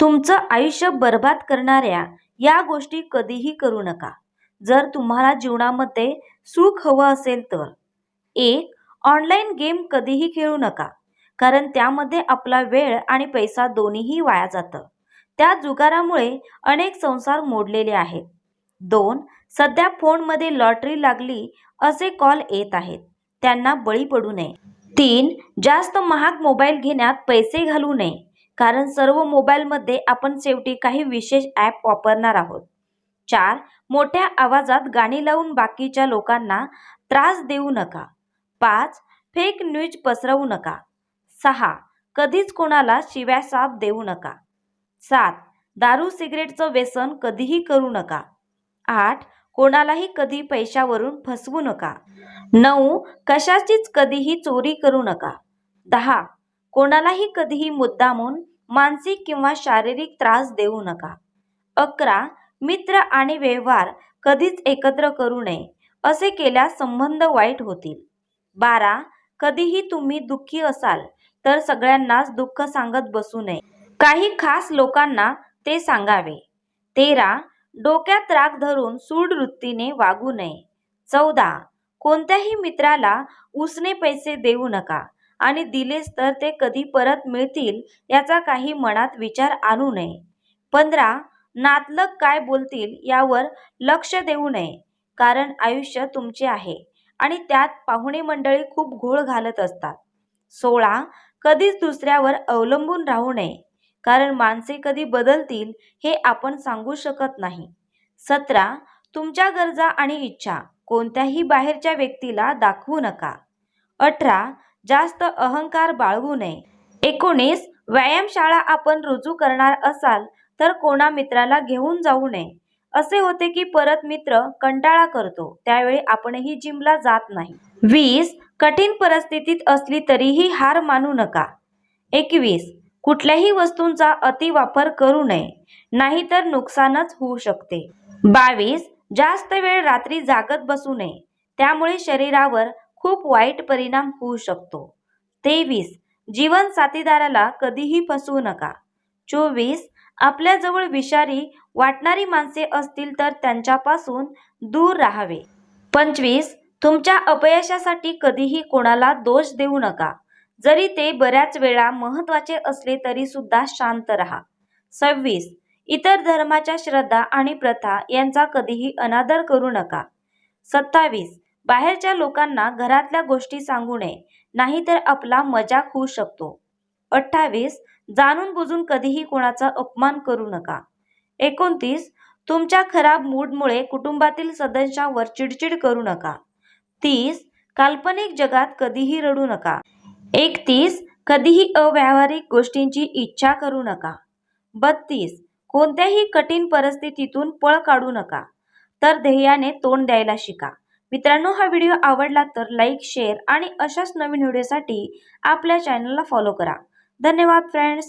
तुमचं आयुष्य बर्बाद करणाऱ्या या गोष्टी कधीही करू नका. जर तुम्हाला जीवनामध्ये सुख हवं असेल तर. एक ऑनलाईन गेम कधीही खेळू नका. कारण त्यामध्ये आपला वेळ आणि पैसा दोन्हीही वाया जातं. त्या जुगारामुळे अनेक संसार मोडलेले आहेत. दोन सध्या फोनमध्ये लॉटरी लागली असे कॉल येत आहेत. त्यांना बळी पडू नये. तीन जास्त महाग मोबाईल घेण्यात पैसे घालू नये. कारण सर्व मोबाईलमध्ये आपण शेवटी काही विशेष ॲप वापरणार आहोत. चार मोठ्या आवाजात गाणी लावून बाकीच्या लोकांना त्रास देऊ नका. पाच फेक न्यूज पसरवू नका. सहा कधीच कोणाला शिव्या साप देऊ नका. सात दारू सिगरेटचं व्यसन कधीही करू नका. आठ कोणालाही कधी पैशावरून फसवू नका. नऊ कशाचीच कधीही चोरी करू नका. दहा कोणालाही कधीही मुद्दामून मानसिक किंवा शारीरिक त्रास देऊ नका. अकरा मित्र आणि व्यवहार कधीच एकत्र करू नये असे केल्यास संबंध वाईट होतील. बारा कधीही तुम्ही दुःखी असाल तर सगळ्यांनाच दुःख सांगत बसू नये. काही खास लोकांना ते सांगावे. तेरा डोक्यात राग धरून सूड वृत्तीने वागू नये. चौदा कोणत्याही मित्राला उसने पैसे देऊ नका आणि दिलेस तर ते कधी परत मिळतील याचा काही मनात विचार आणू नये. पंधरा नातलग काय बोलतील यावर लक्ष देऊ नये कारण आयुष्य तुमचे आहे आणि त्यात पाहुणे मंडळी खूप घोळ घालत असतात. सोळा कधीच दुसऱ्यावर अवलंबून राहू नये कारण माणसे कधी बदलतील हे आपण सांगू शकत नाही. सतरा तुमच्या गरजा आणि इच्छा कोणत्याही बाहेरच्या व्यक्तीला दाखवू नका. अठरा जास्त अहंकार बाळगू नये. एकोणीस व्यायामशाळा आपण रुजू करणार असाल तर कोणा मित्राला घेऊन जाऊ नये. असे होते की परत मित्र कंटाळा करतो त्यावेळी आपणही जिमला जात नाही. वीस कठीण परिस्थितीत असली तरीही हार मानू नका. एकवीस कुठल्याही वस्तूंचा अतिवापर करू नये नाहीतर नुकसानच होऊ शकते. बावीस जास्त वेळ रात्री जागत बसू नये त्यामुळे शरीरावर खूप वाईट परिणाम होऊ शकतो. तेवीस जीवन साथीदाराला कधीही फसवू नका. चोवीस आपल्याजवळ विषारी वाटणारी माणसे असतील तर त्यांच्यापासून दूर राहावे. पंचवीस तुमच्या अपयशासाठी कधीही कोणाला दोष देऊ नका. जरी ते बऱ्याच वेळा महत्त्वाचे असले तरी सुद्धा शांत राहा. सव्वीस इतर धर्माच्या श्रद्धा आणि प्रथा यांचा कधीही अनादर करू नका. सत्तावीस बाहेरच्या लोकांना घरातल्या गोष्टी सांगू नये नाहीतर आपला मजाक होऊ शकतो. अठ्ठावीस जाणून बुजून कधीही कोणाचा अपमान करू नका. एकोणतीस तुमच्या खराब मूडमुळे कुटुंबातील सदस्यांवर चिडचिड करू नका. तीस काल्पनिक जगात कधीही रडू नका. एकतीस कधीही अव्यावहारिक गोष्टींची इच्छा करू नका. बत्तीस कोणत्याही कठीण परिस्थितीतून पळ काढू नका. तर ध्येयाने तोंड द्यायला शिका. मित्रांनो हा व्हिडिओ आवडला तर लाईक शेअर आणि अशाच नवीन व्हिडिओसाठी आपल्या चॅनलला फॉलो करा. धन्यवाद फ्रेंड्स.